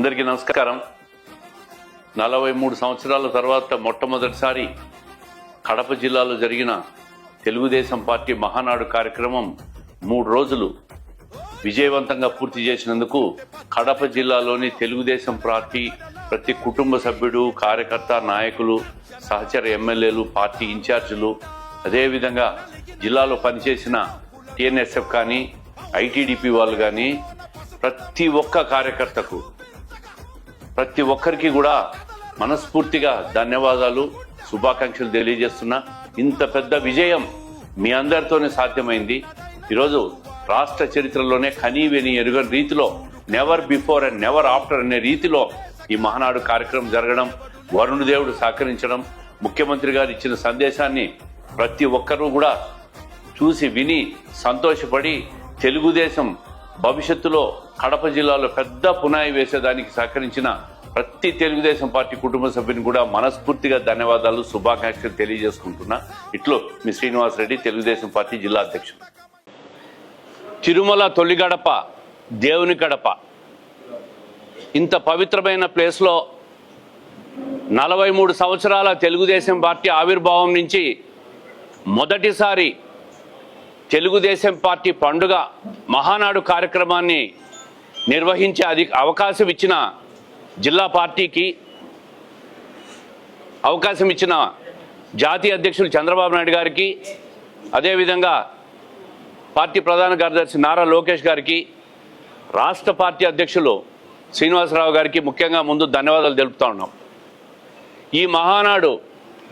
అందరికీ నమస్కారం. నలభై మూడు సంవత్సరాల తర్వాత మొట్టమొదటిసారి కడప జిల్లాలో జరిగిన తెలుగుదేశం పార్టీ మహానాడు కార్యక్రమం మూడు రోజులు విజయవంతంగా పూర్తి చేసినందుకు కడప జిల్లాలోని తెలుగుదేశం పార్టీ ప్రతి కుటుంబ సభ్యుడు కార్యకర్త నాయకులు సహచర ఎమ్మెల్యేలు పార్టీ ఇన్ఛార్జీలు అదేవిధంగా జిల్లాలో పనిచేసిన టీఎన్ఎస్ఎఫ్ కానీ ఐటీడీపీ వాళ్ళు కానీ ప్రతి ఒక్క కార్యకర్తకు ప్రతి ఒక్కరికి కూడా మనస్ఫూర్తిగా ధన్యవాదాలు శుభాకాంక్షలు తెలియజేస్తున్నా. ఇంత పెద్ద విజయం మీ అందరితోనే సాధ్యమైంది. ఈరోజు రాష్ట్ర చరిత్రలోనే కనీవిని ఎరుగని రీతిలో never before and never after అనే రీతిలో ఈ మహానాడు కార్యక్రమం జరగడం వరుణ్ దేవుడు సహకరించడం ముఖ్యమంత్రి గారు ఇచ్చిన సందేశాన్ని ప్రతి ఒక్కరూ కూడా చూసి విని సంతోషపడి తెలుగుదేశం భవిష్యత్తులో కడప జిల్లాలో పెద్ద పునాయి వేసేదానికి సహకరించిన ప్రతి తెలుగుదేశం పార్టీ కుటుంబ సభ్యుని కూడా మనస్ఫూర్తిగా ధన్యవాదాలు శుభాకాంక్షలు తెలియజేసుకుంటున్నా. ఇట్లు మీ శ్రీనివాస్ రెడ్డి తెలుగుదేశం పార్టీ జిల్లా అధ్యక్షుడు. తిరుమల తొలిగడప దేవుని గడప. ఇంత పవిత్రమైన ప్లేస్లో నలభై మూడు సంవత్సరాల తెలుగుదేశం పార్టీ ఆవిర్భావం నుంచి మొదటిసారి తెలుగుదేశం పార్టీ పండుగ మహానాడు కార్యక్రమాన్ని నిర్వహించే అది అవకాశం ఇచ్చిన జిల్లా పార్టీకి అవకాశం ఇచ్చిన జాతీయ అధ్యక్షులు చంద్రబాబు నాయుడు గారికి అదేవిధంగా పార్టీ ప్రధాన కార్యదర్శి నారా లోకేష్ గారికి రాష్ట్ర పార్టీ అధ్యక్షులు శ్రీనివాసరావు గారికి ముఖ్యంగా ముందు ధన్యవాదాలు తెలుపుతా ఉన్నాం. ఈ మహానాడు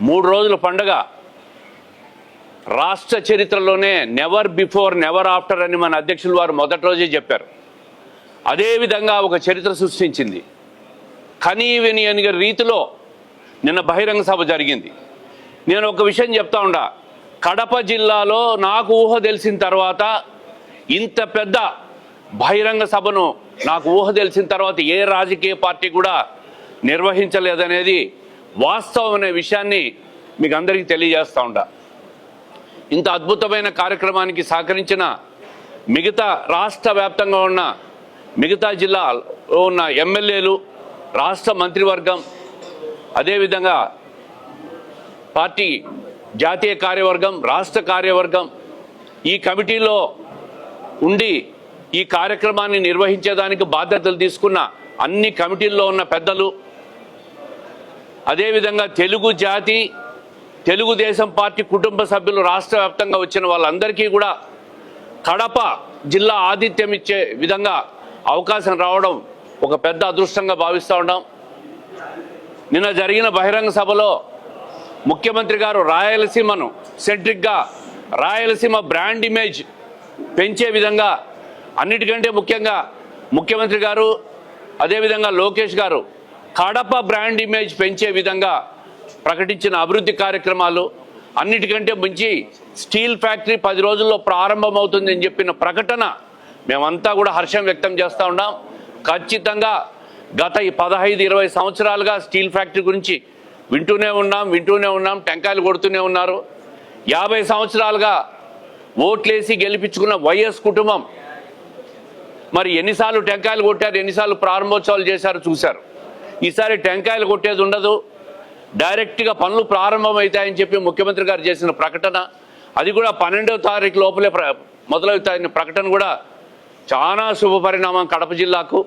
మూడు రోజుల పండుగ రాష్ట్ర చరిత్రలోనే నెవర్ బిఫోర్ నెవర్ ఆఫ్టర్ అని మన అధ్యక్షులు వారు మొదటి రోజే చెప్పారు. అదేవిధంగా ఒక చరిత్ర సృష్టించింది. కనీవిని అని రీతిలో నిన్న బహిరంగ సభ జరిగింది. నేను ఒక విషయం చెప్తా ఉండా. కడప జిల్లాలో నాకు ఊహ తెలిసిన తర్వాత ఇంత పెద్ద బహిరంగ సభను నాకు ఊహ తెలిసిన తర్వాత ఏ రాజకీయ పార్టీ కూడా నిర్వహించలేదనేది వాస్తవం అనే విషయాన్ని మీకు అందరికీ తెలియజేస్తా ఉండా. ఇంత అద్భుతమైన కార్యక్రమానికి సహకరించిన మిగతా రాష్ట్ర వ్యాప్తంగా ఉన్న మిగతా జిల్లాలో ఉన్న ఎమ్మెల్యేలు రాష్ట్ర మంత్రివర్గం అదేవిధంగా పార్టీ జాతీయ కార్యవర్గం రాష్ట్ర కార్యవర్గం ఈ కమిటీలో ఉండి ఈ కార్యక్రమాన్ని నిర్వహించేదానికి బాధ్యతలు తీసుకున్న అన్ని కమిటీల్లో ఉన్న పెద్దలు అదేవిధంగా తెలుగు జాతి తెలుగుదేశం పార్టీ కుటుంబ సభ్యులు రాష్ట్ర వ్యాప్తంగా వచ్చిన వాళ్ళందరికీ కూడా కడప జిల్లా ఆతిథ్యం ఇచ్చే విధంగా అవకాశం రావడం ఒక పెద్ద అదృష్టంగా భావిస్తూ ఉన్నాం. నిన్న జరిగిన బహిరంగ సభలో ముఖ్యమంత్రి గారు రాయలసీమను సెంట్రిక్గా రాయలసీమ బ్రాండ్ ఇమేజ్ పెంచే విధంగా అన్నిటికంటే ముఖ్యంగా ముఖ్యమంత్రి గారు అదేవిధంగా లోకేష్ గారు కడప బ్రాండ్ ఇమేజ్ పెంచే విధంగా ప్రకటించిన అభివృద్ధి కార్యక్రమాలు అన్నిటికంటే మించి స్టీల్ ఫ్యాక్టరీ పది రోజుల్లో ప్రారంభమవుతుంది అని చెప్పిన ప్రకటన మేమంతా కూడా హర్షం వ్యక్తం చేస్తూ ఉన్నాం. ఖచ్చితంగా గత ఈ పదహైదు ఇరవై సంవత్సరాలుగా స్టీల్ ఫ్యాక్టరీ గురించి వింటూనే ఉన్నాం వింటూనే ఉన్నాం టెంకాయలు కొడుతూనే ఉన్నారు. యాభై సంవత్సరాలుగా ఓట్లేసి గెలిపించుకున్న వైఎస్ కుటుంబం మరి ఎన్నిసార్లు టెంకాయలు కొట్టారు ఎన్నిసార్లు ప్రారంభోత్సవాలు చేశారు చూశారు. ఈసారి టెంకాయలు కొట్టేది ఉండదు. డైరెక్ట్గా పనులు ప్రారంభమవుతాయని చెప్పి ముఖ్యమంత్రి గారు చేసిన ప్రకటన అది కూడా పన్నెండవ తారీఖు లోపలే ప్ర మొదలవుతాయని ప్రకటన కూడా చాలా శుభ పరిణామం కడప జిల్లాకు.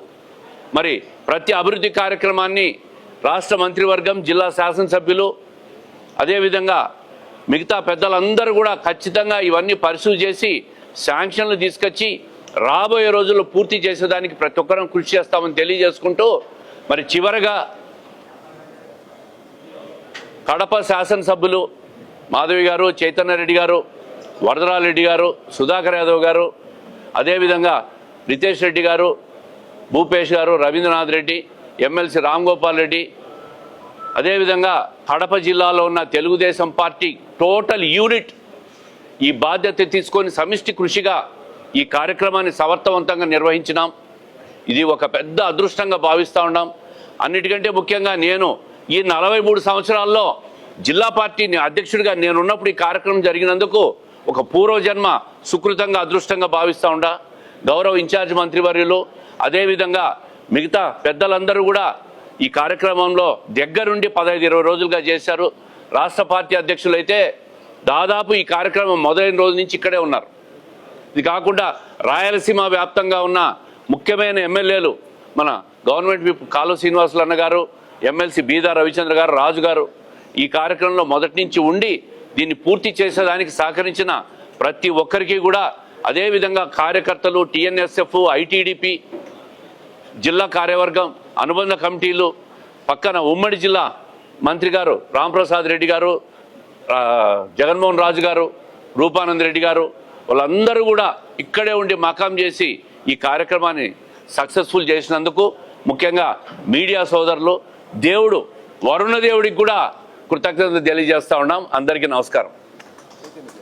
మరి ప్రతి అభివృద్ధి కార్యక్రమాన్ని రాష్ట్ర మంత్రివర్గం జిల్లా శాసనసభ్యులు అదేవిధంగా మిగతా పెద్దలందరూ కూడా ఖచ్చితంగా ఇవన్నీ పరిశీలి చేసి శాంక్షన్లు తీసుకొచ్చి రాబోయే రోజుల్లో పూర్తి చేసేదానికి ప్రతి ఒక్కరం కృషి చేస్తామని తెలియజేసుకుంటూ మరి చివరగా కడప శాసనసభ్యులు మాధవి గారు చైతన్య రెడ్డి గారు వరదరారెడ్డి గారు సుధాకర్ యాదవ్ గారు అదేవిధంగా రితేష్ రెడ్డి గారు భూపేష్ గారు రవీంద్రనాథ్ రెడ్డి ఎమ్మెల్సీ రామ్ గోపాల్ రెడ్డి అదేవిధంగా కడప జిల్లాలో ఉన్న తెలుగుదేశం పార్టీ టోటల్ యూనిట్ ఈ బాధ్యత తీసుకొని సమిష్టి కృషిగా ఈ కార్యక్రమాన్ని సమర్థవంతంగా నిర్వహించినాం. ఇది ఒక పెద్ద అదృష్టంగా భావిస్తూ ఉన్నాం. అన్నిటికంటే ముఖ్యంగా నేను ఈ నలభై మూడు సంవత్సరాల్లో జిల్లా పార్టీ అధ్యక్షుడిగా నేనున్నప్పుడు ఈ కార్యక్రమం జరిగినందుకు ఒక పూర్వజన్మ సుకృతంగా అదృష్టంగా భావిస్తూ ఉండా. గౌరవ ఇన్ఛార్జ్ మంత్రివర్యులు అదేవిధంగా మిగతా పెద్దలందరూ కూడా ఈ కార్యక్రమంలో దగ్గరుండి పదహైదు ఇరవై రోజులుగా చేశారు. రాష్ట్ర పార్టీ అధ్యక్షులైతే దాదాపు ఈ కార్యక్రమం మొదలైన రోజు నుంచి ఇక్కడే ఉన్నారు. ఇది కాకుండా రాయలసీమ వ్యాప్తంగా ఉన్న ముఖ్యమైన ఎమ్మెల్యేలు మన గవర్నమెంట్ విప్ కాలు శ్రీనివాసులు అన్న గారు ఎమ్మెల్సీ బీదా రవిచంద్ర గారు రాజు గారు ఈ కార్యక్రమంలో మొదటి నుంచి ఉండి దీన్ని పూర్తి చేసేదానికి సహకరించిన ప్రతి ఒక్కరికి కూడా అదేవిధంగా కార్యకర్తలు టీఎన్ఎస్ఎఫ్ ఐటీడీపీ జిల్లా కార్యవర్గం అనుబంధ కమిటీలు పక్కన ఉమ్మడి జిల్లా మంత్రి గారు రాంప్రసాద్ రెడ్డి గారు జగన్మోహన్ రాజు గారు రూపానంద్ రెడ్డి గారు వాళ్ళందరూ కూడా ఇక్కడే ఉండి మకాం చేసి ఈ కార్యక్రమాన్ని సక్సెస్ఫుల్ చేసినందుకు ముఖ్యంగా మీడియా సోదరులు దేవుడు వరుణ దేవుడికి కూడా కృతజ్ఞతలు తెలియజేస్తా ఉన్నాం. అందరికీ నమస్కారం.